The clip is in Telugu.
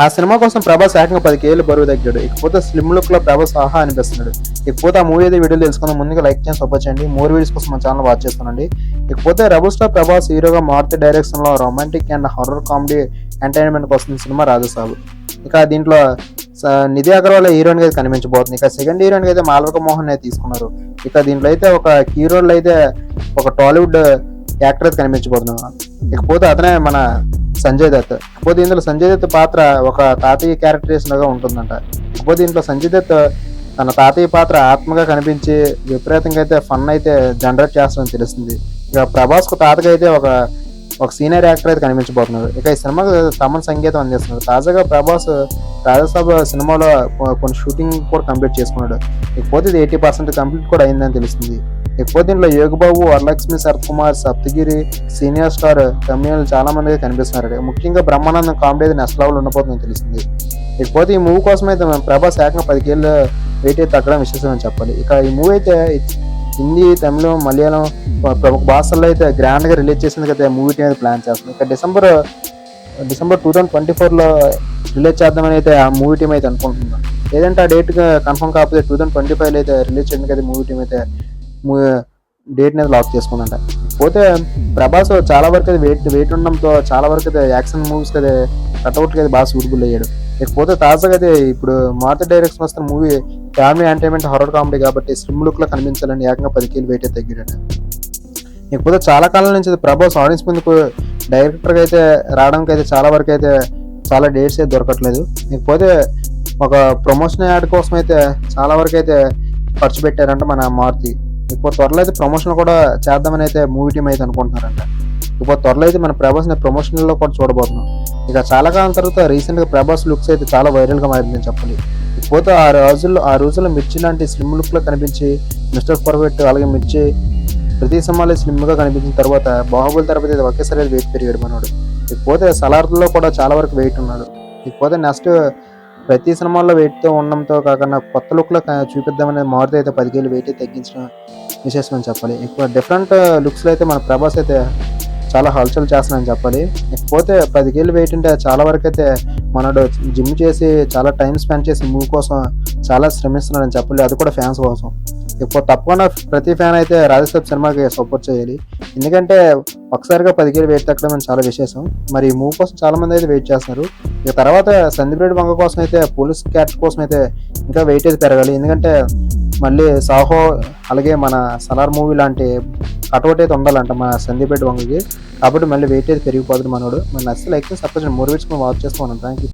ఆ సినిమా కోసం ప్రభాస్ ఏకంగా పది కేలు బరువు తగ్గాడు. ఇకపోతే స్లిమ్ లుక్లో ప్రభాస్ ఆహా అనిపిస్తున్నాడు. ఇకపోతే ఆ మూవీ అయితే వీడియోలు తెలుసుకుందాం. ముందుగా లైక్ చేసి సపోర్ట్ చేయండి. మోర్ వీడియోస్ కోసం మన ఛానల్ వాచ్ చేస్తానండి ఇకపోతే రెబల్ స్టార్ ప్రభాస్ హీరోగా మారుతి డైరెక్షన్లో romantic and horror comedy entertainment కోసం సినిమా రాజసాబు. ఇక దీంట్లో నిధి అగర్వాల్ హీరోయిన్ అయితే కనిపించబోతుంది? ఇక సెకండ్ హీరోయిన్ అయితే మాలవిక మోహన్ అయితే తీసుకున్నారు. ఇక దీంట్లో అయితే ఒక హీరోలు అయితే ఒక టాలీవుడ్ యాక్టర్ అయితే కనిపించబోతున్నాడు. ఇకపోతే అతనే మన సంజయ్ దత్. ఇకపోతే ఇందులో సంజయ్ దత్ పాత్ర ఒక తాతయ్య క్యారెక్టరేషన్గా ఉంటుందంట. ఇకపోతే దీంట్లో సంజయ్ దత్ తన తాతయ్య పాత్ర ఆత్మగా కనిపించి విపరీతంగా అయితే ఫన్ అయితే జనరేట్ చేస్తారని తెలుస్తుంది. ఇక ప్రభాస్కు తాతగా అయితే ఒక ఒక సీనియర్ యాక్టర్ అయితే కనిపించబోతున్నారు. ఇక ఈ సినిమాకు తమన్ సంగీతం అందిస్తున్నారు. తాజాగా ప్రభాస్ రాజసభ సినిమాలో కొన్ని షూటింగ్ కూడా కంప్లీట్ చేసుకున్నాడు. ఇకపోతే ఇది ఎయిటీ పర్సెంట్ కంప్లీట్ కూడా అయిందని తెలుస్తుంది. ఎక్కువ దీంట్లో యోగబాబు వరలక్ష్మి సరత్కుమార్ సప్తగిరి సీనియర్ స్టార్ తమిళ చాలా మంది అయితే కనిపిస్తున్నారు ముఖ్యంగా బ్రహ్మానందం కామెడీ అయితే నెక్స్ట్ లెవెల్ ఉండబోతుందని తెలిసింది ఇకపోతే ఈ మూవీ కోసం అయితే మేము ప్రభాస్ ఏకంగా పదికేళ్ళు వెయిట్ అయితే తగ్గడం విశేషం అని చెప్పాలి. ఇక ఈ మూవీ అయితే హిందీ తమిళం మలయాళం ప్రముఖ భాషల్లో అయితే గ్రాండ్గా రిలీజ్ చేసింది కదా మూవీ టీం అయితే ప్లాన్ చేస్తుంది ఇక December December two thousand twenty ఫోర్లో రిలీజ్ చేద్దామని అయితే ఆ మూవీ టీం అయితే అనుకుంటున్నాం. లేదంటే ఆ డేట్ కన్ఫర్మ్ కాకపోతే టూ థౌసండ్ ట్వంటీ ఫైవ్ అయితే రిలీజ్ చేయడానికి అయితే మూవీ టీం అయితే డేట్ని అది లాక్ చేసుకుందంట పోతే ప్రభాస్ చాలా వరకు అది వెయిట్ వెయిట్ ఉండడంతో చాలా వరకు అయితే యాక్షన్ మూవీస్ అయితే కట్అవుట్కి అయితే బాగా సూటబుల్ అయ్యాడు. ఇకపోతే తాజాగా అయితే ఇప్పుడు మారుతి డైరెక్షన్ వస్తున్న movie family entertainment horror comedy కాబట్టి స్లిమ్ లుక్లో కనిపించాలని ఏకంగా పది కేలు వెయిట్ అయితే తగ్గాడట. ఇకపోతే చాలా కాలం నుంచి అయితే ప్రభాస్ ఆడియన్స్ ముందుకు డైరెక్టర్గా అయితే రావడానికి అయితే చాలా వరకు అయితే చాలా డేట్స్ అయితే దొరకట్లేదు. ఇకపోతే ఒక ప్రమోషన్ యాడ్ కోసం అయితే చాలా వరకు అయితే ఖర్చు పెట్టారంట మన మారుతి. ఇప్పుడు త్వరలో అయితే ప్రమోషన్ కూడా చేద్దామని అయితే మూవీ టీం అయితే అనుకుంటున్నారంట. ఇప్పుడు త్వరలో అయితే మన ప్రభాస్ ప్రమోషన్లో కూడా చూడబోతున్నాం. ఇక చాలా కాలం తర్వాత రీసెంట్గా ప్రభాస్ లుక్స్ అయితే చాలా వైరల్గా మారిందని చెప్పాలి. ఇకపోతే ఆ రోజుల్లో ఆ రోజుల్లో మిర్చి లాంటి స్లిమ్ లుక్లో కనిపించి మిస్టర్ పర్ఫెక్ట్ అలాగే మిర్చి ప్రతి సినిమాలో స్లిమ్గా కనిపించిన తర్వాత బాహుబలి తర్వాత ఇది ఒకేసారి వెయిట్ పెరిగాడు మనోడు. ఇకపోతే సలార్లో కూడా చాలా వరకు వెయిట్ ఉన్నాడు. ఇకపోతే నెక్స్ట్ ప్రతి సినిమాల్లో వెయిట్తో ఉండడంతో కాకుండా కొత్త లుక్లో చూపిద్దామనే మారుతి అయితే పది కేలు వెయిట్ అయితే తగ్గించిన విశేషం అని చెప్పాలి. ఎక్కువ డిఫరెంట్ లుక్స్లో అయితే మన ప్రభాస్ అయితే చాలా హల్చల్ చేస్తున్నాడని చెప్పాలి. ఇకపోతే పది కేలు వెయిట్ అంటే చాలా వరకు అయితే మనడు జిమ్ చేసి చాలా టైం స్పెండ్ చేసి మూవ్ కోసం చాలా శ్రమిస్తున్నాడని చెప్పాలి. అది కూడా ఫ్యాన్స్ కోసం. ఇప్పుడు తప్పకుండా ప్రతి ఫ్యాన్ అయితే రాజస్థాన్ సినిమాకి సపోర్ట్ చేయాలి. ఎందుకంటే ఒకసారిగా పది కేలు వెయిట్ తగ్గడం అనేది చాలా విశేషం. మరి ఈ కోసం చాలా మంది అయితే వెయిట్ చేస్తున్నారు. ఇక తర్వాత సందీప్ వంగ కోసం అయితే పోలీస్ క్యారెక్టర్ కోసం అయితే ఇంకా వెయిట్ అయితే పెరగాలి. ఎందుకంటే మళ్ళీ సాహో అలాగే మన సలార్ మూవీ లాంటి కటౌట్ అయితే ఉండాలంట మన సందీప్ వంగకి కాబట్టి మళ్ళీ వెయిట్ అయితే పెరిగిపోతుంది మనోడు. మరి నచ్చితే లైక్ సపోజ్ మూవీ వాచ్ చేస్తాం థ్యాంక్ యూ